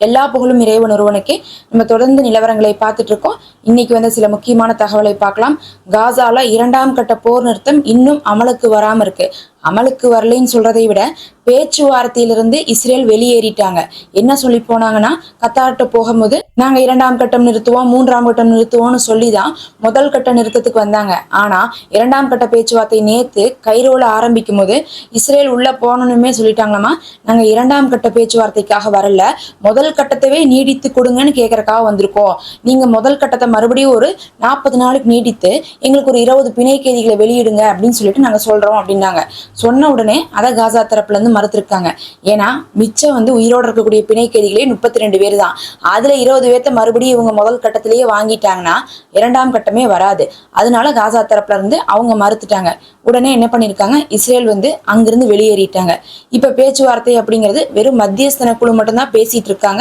எல்லா புகழும் இறைவன் ஒருவனுக்கே. நம்ம தொடர்ந்து நிலவரங்களை பார்த்துட்டு இருக்கோம் இன்னைக்கு வந்து சில முக்கியமான தகவலை பார்க்கலாம். காசால இரண்டாம் கட்ட போர் நிறுத்தம் இன்னும் அமலுக்கு வராம இருக்கு. அமலுக்கு வரலைன்னு சொல்றதை விட பேச்சுவார்த்தையிலிருந்து இஸ்ரேல் வெளியேறிட்டாங்க. என்ன சொல்லி போனாங்கன்னா கத்தார்ட்ட போகும்போது நாங்க இரண்டாம் கட்டம் நிறுத்துவோம் மூன்றாம் கட்டம் நிறுத்துவோம்னு சொல்லி தான் முதல் கட்ட நிறுத்தத்துக்கு வந்தாங்க. ஆனா இரண்டாம் கட்ட பேச்சுவார்த்தை நேத்து கைரோல ஆரம்பிக்கும் போது இஸ்ரேல் உள்ள போகணுமே சொல்லிட்டாங்களாமா? நாங்க இரண்டாம் கட்ட பேச்சுவார்த்தைக்காக வரல. முதல் கட்டத்தவே நீடித்து கொடுங்கன்னு கேட்கறக்காக வந்திருக்கோம். நீங்க முதல் கட்டத்தை மறுபடியும் ஒரு நாற்பது நாளுக்கு நீடித்து எங்களுக்கு ஒரு இருபது பிணை கைதிகளை வெளியிடுங்க அப்படின்னு சொல்லிட்டு நாங்க சொல்றோம் அப்படின்னாங்க. சொன்ன உடனே அதை காசா தரப்புல இருந்து மறுத்திருக்காங்க. ஏன்னா மிச்சம் வந்து உயிரோட இருக்கக்கூடிய பிணை கைதிகளே முப்பத்தி ரெண்டு பேர் தான். அதுல இருபது பேர்த்த மறுபடியும் இவங்க முதல் கட்டத்திலேயே வாங்கிட்டாங்கன்னா இரண்டாம் கட்டமே வராது. அதனால காசா தரப்புல இருந்து அவங்க மறுத்துட்டாங்க. உடனே என்ன பண்ணிருக்காங்க? இஸ்ரேல் வந்து அங்கிருந்து வெளியேறிட்டாங்க. இப்ப பேச்சுவார்த்தை அப்படிங்கிறது வெறும் மத்தியஸ்தன குழு மட்டும்தான் பேசிட்டு இருக்காங்க.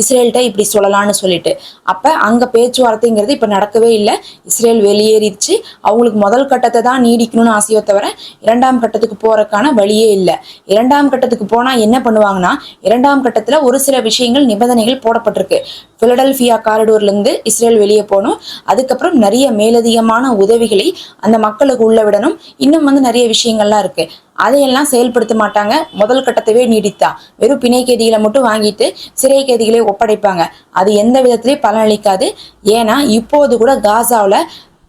இஸ்ரேல்கிட்ட இப்படி சொல்லலாம்னு சொல்லிட்டு. அப்ப அங்க பேச்சுவார்த்தைங்கிறது இப்ப நடக்கவே இல்லை. இஸ்ரேல் வெளியேறிச்சு அவங்களுக்கு முதல் கட்டத்தை தான் நீடிக்கணும்னு ஆசையோ தவிர இரண்டாம் கட்டத்துக்கு போறதுக்கான வழியே இல்லை. இரண்டாம் கட்டத்துக்கு போனா என்ன பண்ணுவாங்கன்னா இரண்டாம் கட்டத்துல ஒரு சில விஷயங்கள் நிபந்தனைகள் போடப்பட்டிருக்கு. பிலடெல்ஃபியா காரிடோர்ல இருந்து இஸ்ரேல் வெளியே போகணும். அதுக்கப்புறம் நிறைய மேலதிகமான உதவிகளை அந்த மக்களுக்கு உள்ள விடணும். இன்னும் வந்து நிறைய விஷயங்கள்லாம் இருக்கு. அதையெல்லாம் செயல்படுத்த மாட்டாங்க. முதல் கட்டத்தவே நீடித்தா. வெறும் பிணை கைதிகளை மட்டும் வாங்கிட்டு சிறை கைதிகளை ஒப்படைப்பாங்க. அது எந்த விதத்திலையும் பலனளிக்காது. ஏன்னா இப்போது கூட காசாவில்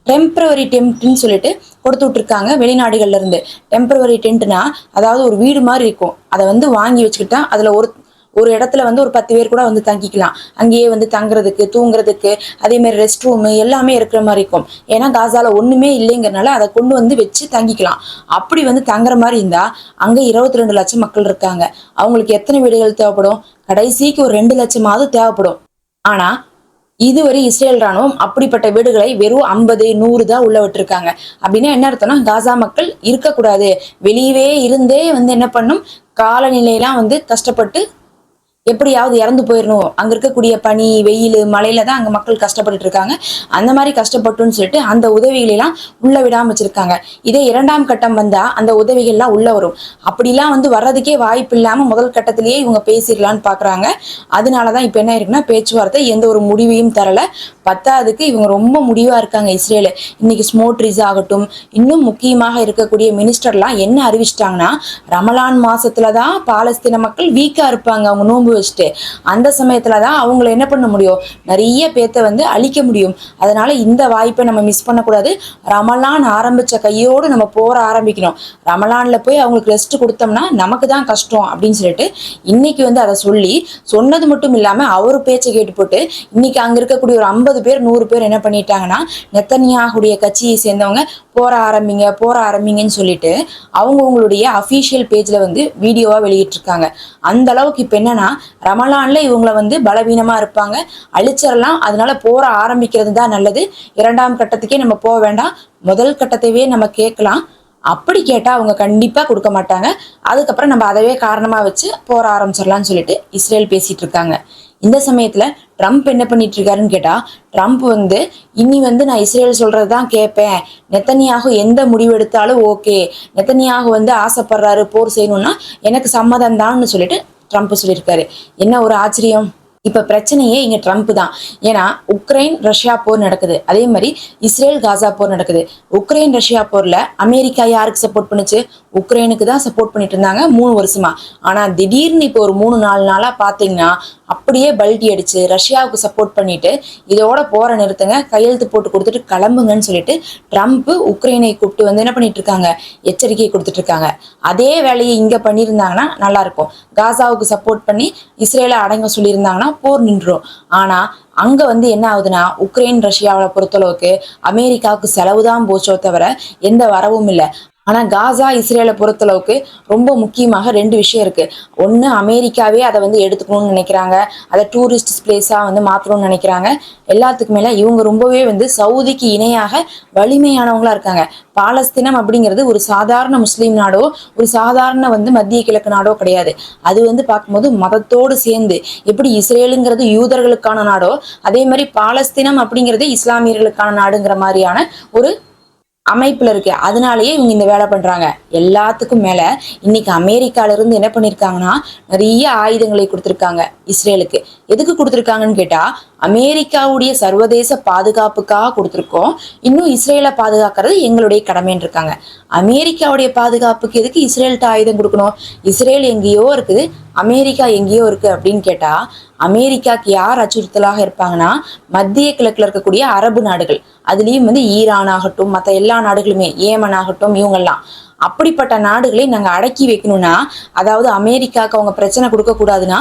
டெம்பரவரி டென்ட்னு சொல்லிட்டு கொடுத்து விட்ருக்காங்க வெளிநாடுகள்ல இருந்து. டெம்பரவரி டென்ட்னா அதாவது ஒரு வீடு மாதிரி இருக்கும். அதை வந்து வாங்கி வச்சுக்கிட்டா அதில் ஒரு ஒரு இடத்துல வந்து ஒரு பத்து பேர் கூட வந்து தங்கிக்கலாம். அங்கேயே வந்து தங்குறதுக்கு தூங்குறதுக்கு அதே மாதிரி ரெஸ்ட் ரூமு எல்லாமே இருக்கிற மாதிரி இருக்கும். ஏன்னா காசால ஒண்ணுமே இல்லைங்கிறனால அதை கொண்டு வந்து வச்சு தங்கிக்கலாம். அப்படி வந்து தங்குற மாதிரி இருந்தா அங்க இருபத்தி ரெண்டு லட்சம் மக்கள் இருக்காங்க. அவங்களுக்கு எத்தனை வீடுகள் தேவைப்படும்? கடைசிக்கு ஒரு ரெண்டு லட்சமாவது தேவைப்படும். ஆனா இதுவரை இஸ்ரேல் ராணுவம் அப்படிப்பட்ட வீடுகளை வெறும் ஐம்பது நூறு தான் உள்ள விட்டுருக்காங்க. அப்படின்னா என்ன அர்த்தம்னா காசா மக்கள் இருக்கக்கூடாது. வெளியவே இருந்தே வந்து என்ன பண்ணும்? காலநிலையெல்லாம் வந்து கஷ்டப்பட்டு எப்படியாவது இறந்து போயிடணும். அங்க இருக்கக்கூடிய பனி வெயில் மழையில தான் அங்க மக்கள் கஷ்டப்பட்டுட்டு இருக்காங்க. அந்த மாதிரி கஷ்டப்பட்டுன்னு சொல்லிட்டு அந்த உதவிகளை எல்லாம் உள்ள விடாம வச்சிருக்காங்க. இதே இரண்டாம் கட்டம் வந்தா அந்த உதவிகள்லாம் உள்ள வரும். அப்படிலாம் வந்து வர்றதுக்கே வாய்ப்பு இல்லாம முதல் கட்டத்திலேயே இவங்க பேசிடலான்னு பாக்குறாங்க. அதனாலதான் இப்ப என்ன இருக்குன்னா பேச்சுவார்த்தை எந்த ஒரு முடிவையும் தரல. பத்தாவதுக்கு இவங்க ரொம்ப முடிவா இருக்காங்க இஸ்ரேல. இன்னைக்கு ஸ்மோட்ரிஸ் ஆகட்டும் இன்னும் முக்கியமாக இருக்கக்கூடிய மினிஸ்டர்லாம் என்ன அறிவிச்சிட்டாங்கன்னா ரமலான் மாசத்துல தான் பாலஸ்தீன மக்கள் வீக்கா இருப்பாங்க. அவங்க நோன்பு வச்சுட்டு அந்த சமயத்துல தான் அவங்கள என்ன பண்ண முடியும்? நிறைய பேத்த வந்து அழிக்க முடியும். அதனால இந்த வாய்ப்பை நம்ம மிஸ் பண்ணக்கூடாது. ரமலான் ஆரம்பிச்ச கையோடு நம்ம போற ஆரம்பிக்கணும். ரமலான்ல போய் அவங்களுக்கு ரெஸ்ட் கொடுத்தோம்னா நமக்கு தான் கஷ்டம் அப்படின்னு சொல்லிட்டு இன்னைக்கு வந்து அதை சொல்லி சொன்னது மட்டும் இல்லாம அவர் பேச்சை கேட்டு போட்டு இன்னைக்கு அங்க இருக்கக்கூடிய ஒரு ஐம்பது பேர் நூறு பேர் என்ன பண்ணிட்டாங்கன்னா நெத்தனியாகுடைய கட்சியை சேர்ந்தவங்க போற ஆரம்பிங்க போற ஆரம்பிங்கன்னு சொல்லிட்டு அவங்கவுங்களுடைய அஃபீஷியல் பேஜ்ல வந்து வீடியோவா வெளியிட்டிருக்காங்க. அந்த அளவுக்கு இப்ப என்னன்னா ரமலான்ல இவங்களை வந்து பலவீனமா இருப்பாங்க. அழிச்சிடலாம் அதனால போற ஆரம்பிக்கிறது தான் நல்லது. இரண்டாம் கட்டத்துக்கே நம்ம போக வேண்டாம். முதல் கட்டத்தையே நம்ம கேட்கலாம். அப்படி கேட்டா அவங்க கண்டிப்பா கொடுக்க மாட்டாங்க. அதுக்கப்புறம் நம்ம அதவே காரணமா வச்சு போற ஆரம்பிச்சிடலாம்னு சொல்லிட்டு இஸ்ரேல் பேசிட்டு இருக்காங்க. இந்த சமயத்துல ட்ரம்ப் என்ன பண்ணிட்டு இருக்காருன்னு கேட்டா ட்ரம்ப் வந்து இனி வந்து நான் இஸ்ரேல் சொல்றதுதான் கேட்பேன். நெத்தனியாக எந்த முடிவு எடுத்தாலும் ஓகே. நெத்தனியாக வந்து ஆசைப்படுறாரு போர் செய்யணும்னா எனக்கு சம்மதம் தான்னு சொல்லிட்டு ட்ரம்ப் சொல்லியிருக்காரு. என்ன ஒரு ஆச்சரியம்? இப்போ பிரச்சனையே இங்கே ட்ரம்ப் தான். ஏன்னா உக்ரைன் ரஷ்யா போர் நடக்குது. அதே மாதிரி இஸ்ரேல் காசா போர் நடக்குது. உக்ரைன் ரஷ்யா போர்ல அமெரிக்கா யாருக்கு சப்போர்ட் பண்ணுச்சு? உக்ரைனுக்கு தான் சப்போர்ட் பண்ணிட்டு இருந்தாங்க மூணு வருஷமா. ஆனால் திடீர்னு இப்போ ஒரு மூணு நாலு நாளாக பார்த்தீங்கன்னா அப்படியே பல்டி அடிச்சு ரஷ்யாவுக்கு சப்போர்ட் பண்ணிட்டு இதோட போற நிறுத்துங்க. கையெழுத்து போட்டு கொடுத்துட்டு கிளம்புங்கன்னு சொல்லிட்டு ட்ரம்ப் உக்ரைனை கூப்பிட்டு வந்து என்ன பண்ணிட்டு இருக்காங்க? எச்சரிக்கை கொடுத்துட்டு இருக்காங்க. அதே வேலையை இங்க பண்ணியிருந்தாங்கன்னா நல்லா இருக்கும். காசாவுக்கு சப்போர்ட் பண்ணி இஸ்ரேலை அடங்க சொல்லியிருந்தாங்கன்னா போர் நின்றுடும் ஆனா அங்க வந்து என்ன ஆகுதுன்னா உக்ரைன் ரஷ்யாவை பொறுத்தளவுக்கு அமெரிக்காவுக்கு செலவு தான் போச்சோ தவிர எந்த வரவும் இல்லை. ஆனால் காசா இஸ்ரேலை பொறுத்தளவுக்கு ரொம்ப முக்கியமாக ரெண்டு விஷயம் இருக்குது ஒன்று அமெரிக்காவே அதை வந்து எடுத்துக்கணும்னு நினைக்கிறாங்க. அதை டூரிஸ்ட் பிளேஸாக வந்து மாற்றணும்னு நினைக்கிறாங்க. எல்லாத்துக்கு மேலே இவங்க ரொம்பவே வந்து சவுதிக்கு இணையாக வலிமையானவங்களாக இருக்காங்க. பாலஸ்தீனம் அப்படிங்கிறது ஒரு சாதாரண முஸ்லீம் நாடோ ஒரு சாதாரண வந்து மத்திய கிழக்கு நாடோ கிடையாது. அது வந்து பார்க்கும்போது மதத்தோடு சேர்ந்து எப்படி இஸ்ரேலுங்கிறது யூதர்களுக்கான நாடோ அதே மாதிரி பாலஸ்தீனம் அப்படிங்கிறது இஸ்லாமியர்களுக்கான நாடுங்கிற மாதிரியான ஒரு அமைப்புல இருக்கு. அதனாலயே இவங்க இந்த வேலை பண்றாங்க. எல்லாத்துக்கும் மேல இன்னைக்கு அமெரிக்கால இருந்து என்ன பண்ணிருக்காங்கன்னா நிறைய ஆயுதங்களை கொடுத்திருக்காங்க இஸ்ரேலுக்கு. எதுக்கு கொடுத்துருக்காங்கன்னு கேட்டா அமெரிக்காவுடைய சர்வதேச பாதுகாப்புக்காக கொடுத்துருக்கோம். இன்னும் இஸ்ரேலை பாதுகாக்கிறது எங்களுடைய கடமைன்னு இருக்காங்க. அமெரிக்காவுடைய பாதுகாப்புக்கு எதுக்கு இஸ்ரேல்கிட்ட ஆயுதம் கொடுக்கணும்? இஸ்ரேல் எங்கேயோ இருக்குது அமெரிக்கா எங்கேயோ இருக்கு அப்படின்னு கேட்டா அமெரிக்காக்கு யார் அச்சுறுத்தலாக இருப்பாங்கன்னா மத்திய கிழக்குல இருக்கக்கூடிய அரபு நாடுகள். அதுலேயும் வந்து ஈரான் ஆகட்டும் மற்ற எல்லா நாடுகளுமே ஏமன் ஆகட்டும் இவங்கெல்லாம். அப்படிப்பட்ட நாடுகளை நாங்கள் அடக்கி வைக்கணும்னா அதாவது அமெரிக்காவுக்கு அவங்க பிரச்சனை கொடுக்கக்கூடாதுன்னா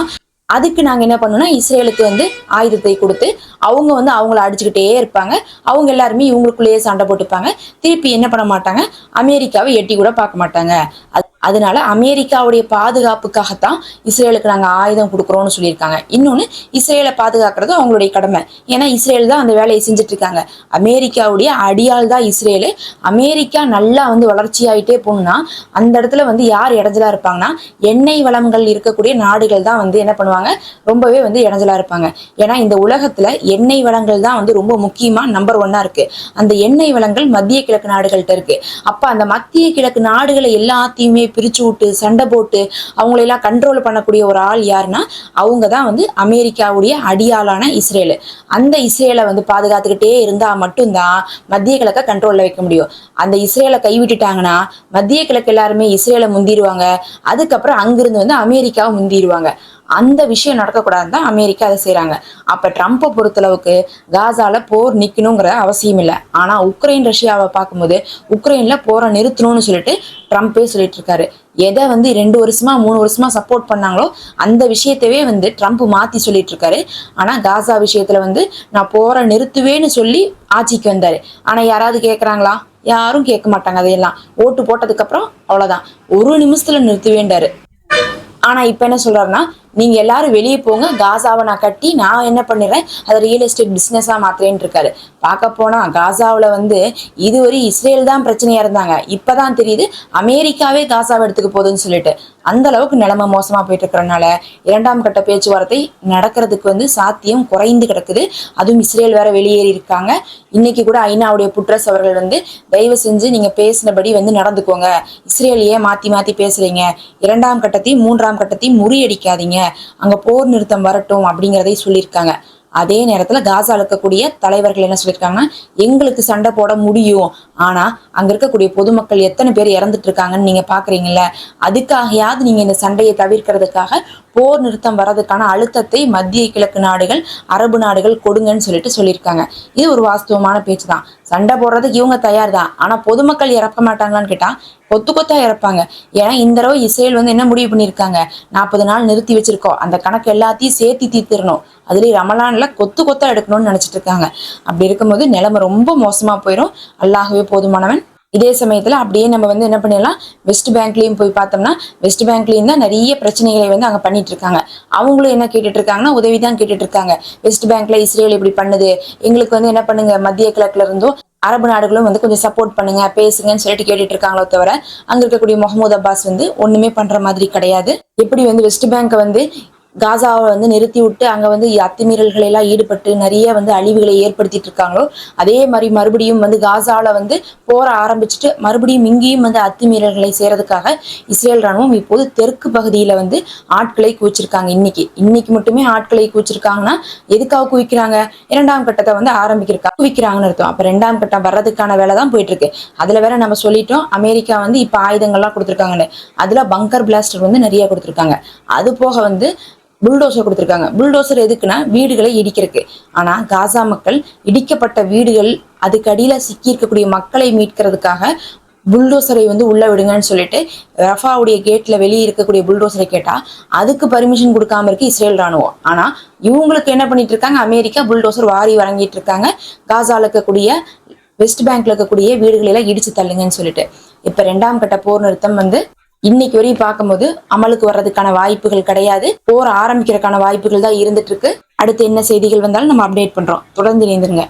அதுக்கு நாங்க என்ன பண்ணோம்னா இஸ்ரேலுக்கு வந்து ஆயுதத்தை கொடுத்து அவங்க வந்து அவங்கள அடிச்சுக்கிட்டே இருப்பாங்க. அவங்க எல்லாருமே இவங்களுக்குள்ளேயே சண்டை போட்டுப்பாங்க. திருப்பி என்ன பண்ண மாட்டாங்க? அமெரிக்காவை எட்டி கூட பார்க்க மாட்டாங்க. அது- அதனால அமெரிக்காவுடைய பாதுகாப்புக்காகத்தான் இஸ்ரேலுக்கு நாங்கள் ஆயுதம் கொடுக்குறோம்னு சொல்லியிருக்காங்க. இன்னொன்று இஸ்ரேலை பாதுகாக்கிறது அவங்களுடைய கடமை. ஏன்னா இஸ்ரேல் தான் அந்த வேலையை செஞ்சுட்டு இருக்காங்க அமெரிக்காவுடைய அடியால் தான் இஸ்ரேலு. அமெரிக்கா நல்லா வந்து வளர்ச்சி ஆகிட்டே போகணும்னா அந்த இடத்துல வந்து யார் இடைஞ்சலா இருப்பாங்கன்னா எண்ணெய் வளங்கள் இருக்கக்கூடிய நாடுகள் தான் வந்து என்ன பண்ணுவாங்க? ரொம்பவே வந்து இடஞ்சலாக இருப்பாங்க. ஏன்னா இந்த உலகத்தில் எண்ணெய் வளங்கள் தான் வந்து ரொம்ப முக்கியமாக நம்பர் ஒன்னாக இருக்குது அந்த எண்ணெய் வளங்கள் மத்திய கிழக்கு நாடுகள்கிட்ட இருக்கு. அப்போ அந்த மத்திய கிழக்கு நாடுகளை எல்லாத்தையுமே பிரிச்சு விட்டு சண்டை போட்டு அவங்களெல்லாம் கண்ட்ரோல் பண்ணக்கூடிய ஒரு ஆள் யாருன்னா அவங்க தான் வந்து அமெரிக்காவுடைய அடியாளான இஸ்ரேலு. அந்த இஸ்ரேலை வந்து பாதுகாத்துக்கிட்டே இருந்தால் மட்டும்தான் மத்திய கிழக்க கண்ட்ரோலில் வைக்க முடியும். அந்த இஸ்ரேலை கைவிட்டுட்டாங்கன்னா மத்திய கிழக்கு எல்லாருமே இஸ்ரேலை முந்திடுவாங்க. அதுக்கப்புறம் அங்கிருந்து வந்து அமெரிக்காவை முந்திடுவாங்க. அந்த விஷயம் நடக்கக்கூடாதுன்னு தான் அமெரிக்கா அதை செய்கிறாங்க அப்போ ட்ரம்ப்பை பொறுத்தளவுக்கு காசால போர் நிற்கணுங்கிற அவசியம் இல்லை. ஆனால் உக்ரைன் ரஷ்யாவை பார்க்கும்போது உக்ரைனில் போரை நிறுத்தணும்னு சொல்லிட்டு ட்ரம்ப்பே சொல்லிட்டு இருக்காரு. எதை வந்து ரெண்டு வருஷமா மூணு வருஷமா சப்போர்ட் பண்ணாங்களோ அந்த விஷயத்தவே வந்து ட்ரம்ப் மாத்தி சொல்லிட்டு இருக்காரு. ஆனா காசா விஷயத்துல வந்து நான் போற நிறுத்துவேன்னு சொல்லி ஆட்சிக்கு வந்தாரு. ஆனா யாராவது கேட்கறாங்களா யாரும் கேட்க மாட்டாங்க அதையெல்லாம். ஓட்டு போட்டதுக்கு அப்புறம் அவ்வளவுதான். ஒரு நிமிஷத்துல நிறுத்துவேண்டாரு ஆனா இப்ப என்ன சொல்றாருன்னா நீங்க எல்லாரும் வெளியே போங்க காசாவை நான் கட்டி நான் என்ன பண்ணிடுறேன்? அதை ரியல் எஸ்டேட் பிசினஸா மாத்துறேன்னு இருக்காரு. பார்க்க போனா காசாவுல வந்து இதுவரை இஸ்ரேல் தான் பிரச்சனையா இருந்தாங்க. இப்பதான் தெரியுது அமெரிக்காவே காசாவை எடுத்துக்க போகுதுன்னு சொல்லிட்டு. அந்த அளவுக்கு நிலைமை மோசமா போயிட்டு இருக்கிறனால இரண்டாம் கட்ட பேச்சுவார்த்தை நடக்கிறதுக்கு வந்து சாத்தியம் குறைந்து கிடக்குது. அதுவும் இஸ்ரேல் வேற வெளியேறி இருக்காங்க. இன்னைக்கு கூட ஐநாவுடைய புட்ரஸ் அவர்கள் வந்து தயவு செஞ்சு நீங்க பேசினபடி வந்து நடந்துக்கோங்க. இஸ்ரேலையே மாற்றி மாத்தி மாத்தி பேசுறீங்க? இரண்டாம் கட்டத்தையும் மூன்றாம் கட்டத்தையும் முறியடிக்காதீங்க. அங்க போர் நிறுத்தம் வரட்டும் அப்படிங்கிறதை சொல்லியிருக்காங்க. அதே நேரத்துல காசா இருக்கக்கூடிய தலைவர்கள் என்ன சொல்லியிருக்காங்கன்னா எங்களுக்கு சண்டை போட முடியும். ஆனா அங்க இருக்கக்கூடிய பொதுமக்கள் எத்தனை பேர் இறந்துட்டு இருக்காங்கன்னு நீங்க பாக்குறீங்கல்ல அதுக்காகையாவது நீங்க இந்த சண்டையை தவிர்க்கிறதுக்காக போர் நிறுத்தம் வர்றதுக்கான அழுத்தத்தை மத்திய கிழக்கு நாடுகள் அரபு நாடுகள் கொடுங்கன்னு சொல்லிட்டு சொல்லியிருக்காங்க. இது ஒரு வாஸ்தவமான பேச்சு தான் சண்டை போடுறதுக்கு இவங்க தயார் தான் ஆனால் பொதுமக்கள் இறக்க மாட்டாங்களான்னு கேட்டால் கொத்து கொத்தா இறப்பாங்க. ஏன்னா இந்த தடவை இஸ்ரேல் வந்து என்ன முடிவு பண்ணியிருக்காங்க? நாற்பது நாள் நிறுத்தி வச்சிருக்கோம். அந்த கணக்கு எல்லாத்தையும் சேர்த்து தீர்த்திடணும். அதுலேயும் ரமலானில் கொத்து கொத்தா எடுக்கணும்னு நினச்சிட்டு இருக்காங்க. அப்படி இருக்கும்போது நிலைமை ரொம்ப மோசமாக போயிடும் அல்லாகவே போதுமானவன் இதே சமயத்துல அப்படியே நம்ம வந்து என்ன பண்ணிடலாம்? வெஸ்ட் பேங்க்லயும் போய் பார்த்தோம்னா வெஸ்ட் பேங்க்லயும் தான் நிறைய பிரச்சனைகளை வந்து அங்க பண்ணிட்டு இருக்காங்க. அவங்களும் என்ன கேட்டுட்டு இருக்காங்கன்னா உதவி தான் கேட்டுட்டு இருக்காங்க. வெஸ்ட் பேங்க்ல இஸ்ரேல் இப்படி பண்ணுது. எங்களுக்கு வந்து என்ன பண்ணுங்க? மத்திய கிழக்குல இருந்தும் அரபு நாடுகளும் வந்து கொஞ்சம் சப்போர்ட் பண்ணுங்க பேசுங்கன்னு சொல்லிட்டு கேட்டுட்டு இருக்காங்களோ தவிர அங்க இருக்கக்கூடிய முகமது அப்பாஸ் வந்து ஒண்ணுமே பண்ற மாதிரி கிடையாது. எப்படி வந்து வெஸ்ட் பேங்க் வந்து காசாவை வந்து நிறுத்தி விட்டு அங்கே வந்து அத்துமீறல்கள் எல்லாம் ஈடுபட்டு நிறைய வந்து அழிவுகளை ஏற்படுத்திட்டு இருக்காங்களோ அதே மாதிரி மறுபடியும் வந்து காசாவில் வந்து போற ஆரம்பிச்சுட்டு மறுபடியும் இங்கேயும் வந்து அத்துமீறல்களை செய்யறதுக்காக இஸ்ரேல் ராணுவம் இப்போது தெற்கு பகுதியில் வந்து ஆட்களை குவிச்சிருக்காங்க இன்னைக்கு. இன்னைக்கு மட்டுமே ஆட்களை குவிச்சிருக்காங்கன்னா எதுக்காக குவிக்கிறாங்க? இரண்டாம் கட்டத்தை வந்து ஆரம்பிக்கிறக்கா குவிக்கிறாங்கன்னு அர்த்தம். அப்போ ரெண்டாம் கட்டம் வர்றதுக்கான வேலை தான் போயிட்டு இருக்கு அதில் வேற நம்ம சொல்லிட்டோம் அமெரிக்கா வந்து இப்போ ஆயுதங்கள்லாம் கொடுத்துருக்காங்கன்னு. அதில் பங்கர் பிளாஸ்டர் வந்து நிறைய கொடுத்துருக்காங்க. அது போக வந்து புல்டோசர் கொடுத்துருக்காங்க. புல்டோசர் எதுக்குன்னா வீடுகளை இடிக்கிறதுக்கு. ஆனா காசா மக்கள் இடிக்கப்பட்ட வீடுகள் அதுக்கு அடியில சிக்கி இருக்கக்கூடிய மக்களை மீட்கிறதுக்காக புல்டோசரை வந்து உள்ள விடுங்கன்னு சொல்லிட்டு ரஃபாவுடைய கேட்ல வெளியே இருக்கக்கூடிய புல்டோசரை கேட்டா அதுக்கு பர்மிஷன் கொடுக்காம இருக்கு இஸ்ரேல் ராணுவம். ஆனா இவங்களுக்கு என்ன பண்ணிட்டு இருக்காங்க? அமெரிக்கா புல்டோசர் வாரி வழங்கிட்டு இருக்காங்க. காசால இருக்கக்கூடிய வெஸ்ட் பேங்க்ல இருக்கக்கூடிய வீடுகளை எல்லாம் இடிச்சு தள்ளுங்கன்னு சொல்லிட்டு. இப்ப ரெண்டாம் கட்ட போர் நிறுத்தம் வந்து இன்னைக்கு வரையும் பார்க்கும்போது அமலுக்கு வர்றதுக்கான வாய்ப்புகள் கிடையாது. போர் ஆரம்பிக்கிறதுக்கான வாய்ப்புகள் தான் இருந்துட்டு இருக்கு. அடுத்து என்ன செய்திகள் வந்தாலும் நம்ம அப்டேட் பண்றோம். தொடர்ந்து இணைந்துருங்க.